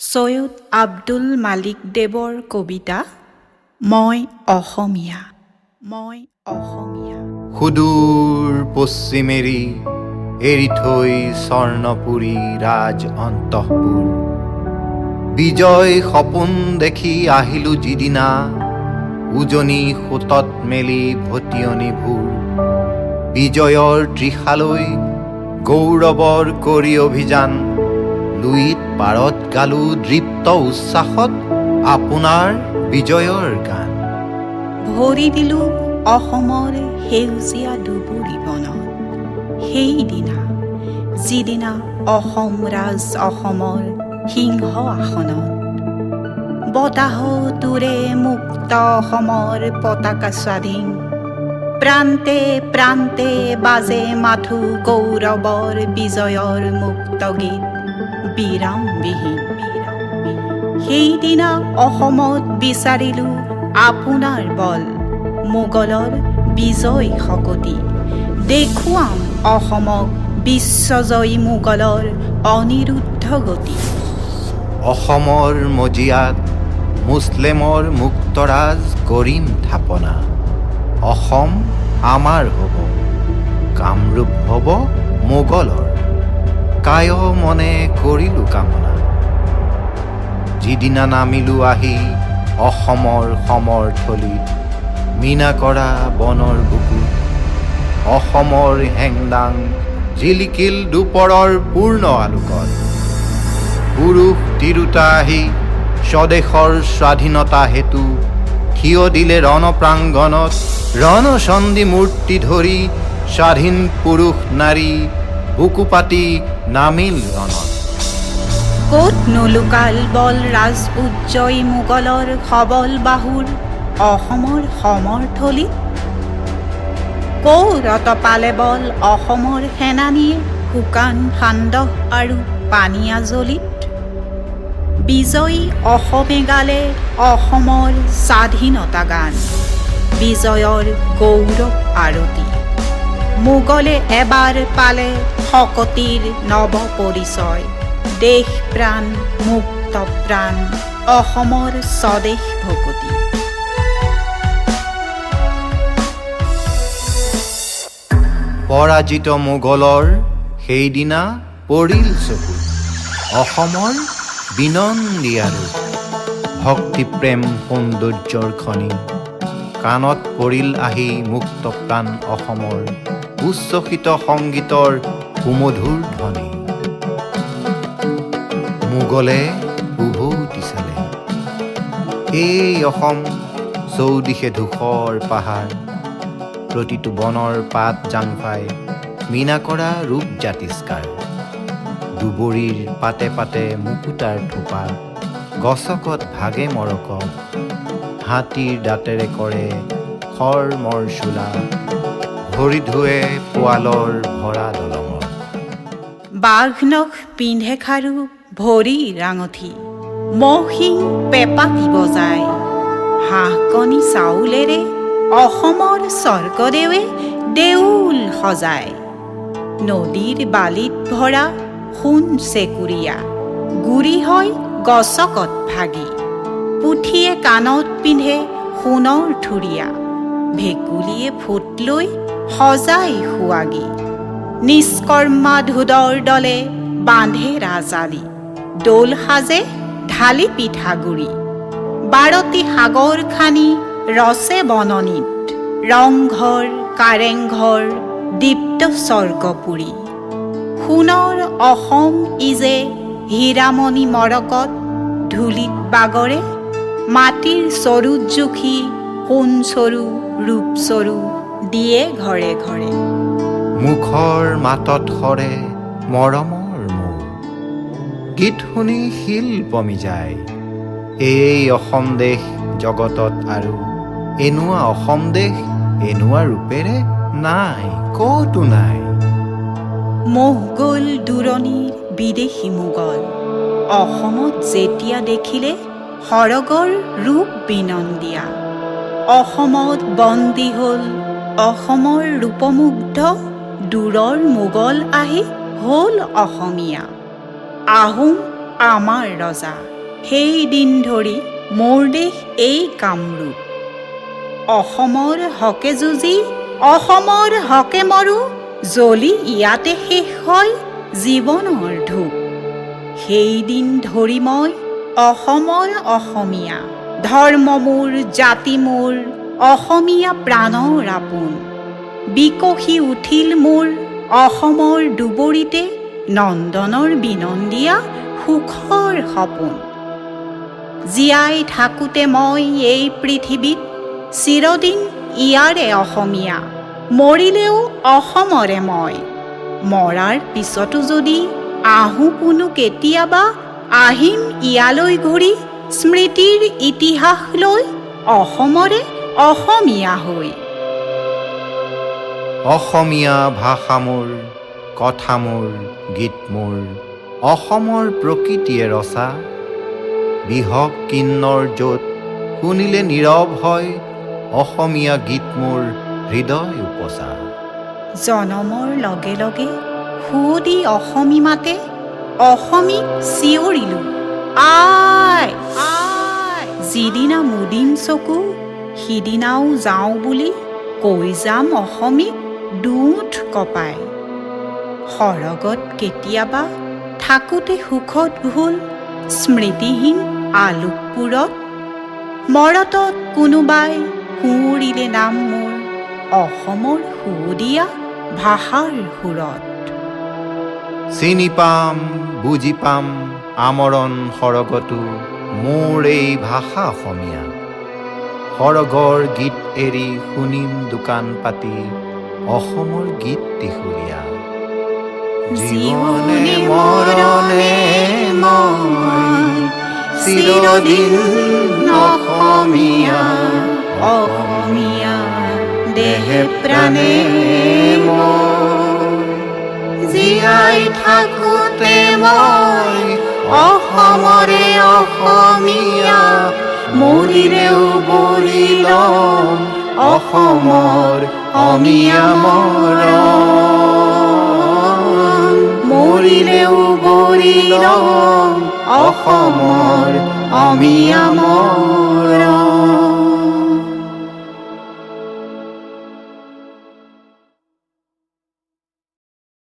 ছৈয়দ আব্দুল মালিক দেৱৰ কবিতা, মই অসমীয়া মই অসমীয়া। সুদূৰ পশ্চিমেৰি এৰি থৈ স্বৰ্ণপুৰী ৰাজ অন্তঃপুৰ। বিজয় সপোন দেখি আহিলো যিদিনা, উজনি সোঁতত মেলি ভটিয়নি বিজয়ৰ ত্ৰিশালৈ গৌৰৱৰ কৰি অভিযান লুইত পাৰত গালো দৃপ্ত উচ্ছ্বাসত আপোনাৰ বিজয়ৰ গান। ভৰি দিলোঁ অসমৰ সেউজীয়া দুবুৰি বনত। সেইদিনা, যিদিনা অসম ৰাজ অসমৰ সিংহ আসনত। বতাহ তোৰে মুক্ত অসমৰ পতাকা স্বাধীন। প্ৰান্তে প্ৰান্তে বাজে মাথো গৌৰৱৰ বিজয়ৰ মুক্ত গীত। বিৰামবিহীন সেইদিনা অসমত বিচাৰিলোঁ আপোনাৰ বল, মোগলৰ বিজয় শকতি। দেখুৱাম অসমক বিশ্বজয়ী মোগলৰ অনিৰুদ্ধ গতি। অসমৰ মজিয়াত মুছলেমৰ মুক্তৰাজ কৰিম থাপনা। অসম আমাৰ হ'ব, কামৰূপ হ'ব মোগলৰ। কায় মনে কৰিলো কামনা। যিদিনা নামিলো আহি অসমৰ সমৰথলীত মীনা কৰা বনৰ বুকু অসমৰ হেংদাং জিলিকিল দুপৰৰ পূৰ্ণ আলোকত। পুৰুষ তিৰোতা আহি স্বদেশৰ স্বাধীনতা হেতু থিয় দিলে ৰণপ্ৰাংগণত ৰণচন্দী মূৰ্তি ধৰি স্বাধীন পুৰুষ নাৰী বুকু পাতি নামিল ৰণত ক'ত নুলুকাল বল ৰাজ উজ্জয়ী মোগলৰ সবল বাহুৰ অসমৰ সমৰথলীত কৌৰত পালে বল অসমৰ সেনানীয়ে শুকান সান্দহ আৰু পানীয়া জলিত। বিজয়ী অসমে গালে অসমৰ স্বাধীনতা গান, বিজয়ৰ গৌৰৱ আৰতি। মোগলে এবাৰ পালে শকতিৰ নৱ পৰিচয়। দেশ প্ৰাণ, মুক্ত প্ৰাণ, অসমৰ স্বদেশ ভকতি। পৰাজিত মোগলৰ সেইদিনা পৰিল চকু। অসমৰ বিনন্দী আৰু ভক্তি প্ৰেম সৌন্দৰ্যৰ খনি। কাণত পৰিল আহি মুক্ত প্ৰাণ অসমৰ। উচ্ছ্বসিত সংগীতৰ সুমধুৰ ধ্বনি। মোগলে উভতি চালে এই অসম চৌদিশে ধূসৰ পাহাৰ। প্ৰতিটো বনৰ পাত জাংফাই মীনা কৰা ৰূপ জাতিষ্কাৰ দুবৰিৰ পাতে পাতে মুকুতাৰ থোপা। গছকত ভাগে মৰকক হাতীৰ দাঁতেৰে কৰে খৰ মৰ চোলা ভৰি ধুৱে পোৱালৰ ভৰা দলঙত বাঘ নখ পিন্ধে খাৰু ভৰি ৰাঙঠি। মহিং পেপাতি বজায় হাঁহ কণী চাউলেৰে অসমৰ স্বৰ্গদেৱে দেউল সজায়। নদীৰ বালিত ভৰা সোণ চেকুৰীয়া, গুৰি হয় গছকত ভাগি। পুথিয়ে কাণত পিন্ধে সোণৰ থুৰীয়া ভেকুলীয়ে ফুট লৈ সজাই সুৱাগি। নিষ্কৰ্মা ধুদৰ দলে বান্ধে ৰাজালি দোল সাজে ঢালি পিঠাগুড়ি। বাৰতি সাগৰ খানি ৰচে বননিত ৰংঘৰ কাৰেংঘৰ দীপ্ত স্বৰ্গপুৰী সোণৰ অসম ইজে হীৰামণি মৰকত ধূলিত বাগৰে মাটিৰ চৰুত জুখি সোণ চৰু ৰূপ চৰু দিয়ে ঘৰে ঘৰে মুখৰ মাতত সৰে মৰমৰ মৌ গীত শুনি শিল পমি যায়। এই অসম দেশ জগতত আৰু এনেকুৱা অসম দেশ এনেকুৱা ৰূপেৰে নাই ক'তো নাই। মোহ গ'ল দূৰণিৰ বিদেশী মোগল অসমত যেতিয়া দেখিলে সৰগৰ ৰূপ বিনন্দীয়া। অসমত বন্দী হ'ল অসমৰ ৰূপমুগ্ধ দূৰৰ মোগল আহি হ'ল অসমীয়া। আহোম আমাৰ ৰজা। সেই দিন ধৰি মোৰ দেশ এই কামৰূপ। অসমৰ হকে যুঁজি, অসমৰ হকে মৰো, জ্বলি ইয়াতে শেষ হয় জীৱনৰ ধূপ। সেইদিন ধৰি মই অসমৰ অসমীয়া। ধৰ্ম মোৰ, জাতি মোৰ, অসমীয়া প্ৰাণৰ আপোন। বিকশি উঠিল মোৰ অসমৰ দুবৰিতে নন্দনৰ বিনন্দীয়া সুখৰ সপোন। জীয়াই থাকোঁতে মই এই পৃথিৱীত চিৰদিন ইয়াৰে অসমীয়া, মৰিলেও অসমৰে মই। মৰাৰ পিছতো যদি আহোঁ কোনো কেতিয়াবা, আহিম ইয়ালৈ ঘূৰি স্মৃতিৰ ইতিহাস লৈ অসমৰে অসমীয়া হৈ। অসমীয়া ভাষা মোৰ কথা মোৰ গীত মোৰ অসমৰ প্ৰকৃতিয়ে ৰচা। বিহক কিন্নৰ য'ত শুনিলে নীৰৱ হয় অসমীয়া গীত মোৰ হৃদয় উপচা। জনমৰ লগে লগে সুদি অসমী মাতে অসমীক চিঞৰিলোঁ আই যিদিনা মুদিম চকু সিদিনাও যাওঁ বুলি কৈ যাম অসমীক দুঠ কপাই সৰগত কেতিয়াবা থাকোঁতে সুখত ভুল, স্মৃতিহীন আলোকপুৰত মৰতত কোনোবাই সুঁৱৰিলে নাম মোৰ অসমৰ সুৱদীয়া ভাষাৰ সুৰত। চিনি পাম, বুজি পাম, আমৰণ সৰগতো মোৰ এই ভাষা অসমীয়া। সৰগৰ গীত এৰি শুনিম দোকান পাতি অসমৰ গীত টিহুৰীয়া জীৱনে মৰণে চিৰদিন অসমীয়া অসমীয়া দেহে প্ৰাণে জীয়াই থাকোঁতে মই অসমৰে অসমীয়া মৰিলেও ল'ম অসমৰ অমীয়া মৰম মরিলেও বরিল অসমৰ অমিয়া মৰম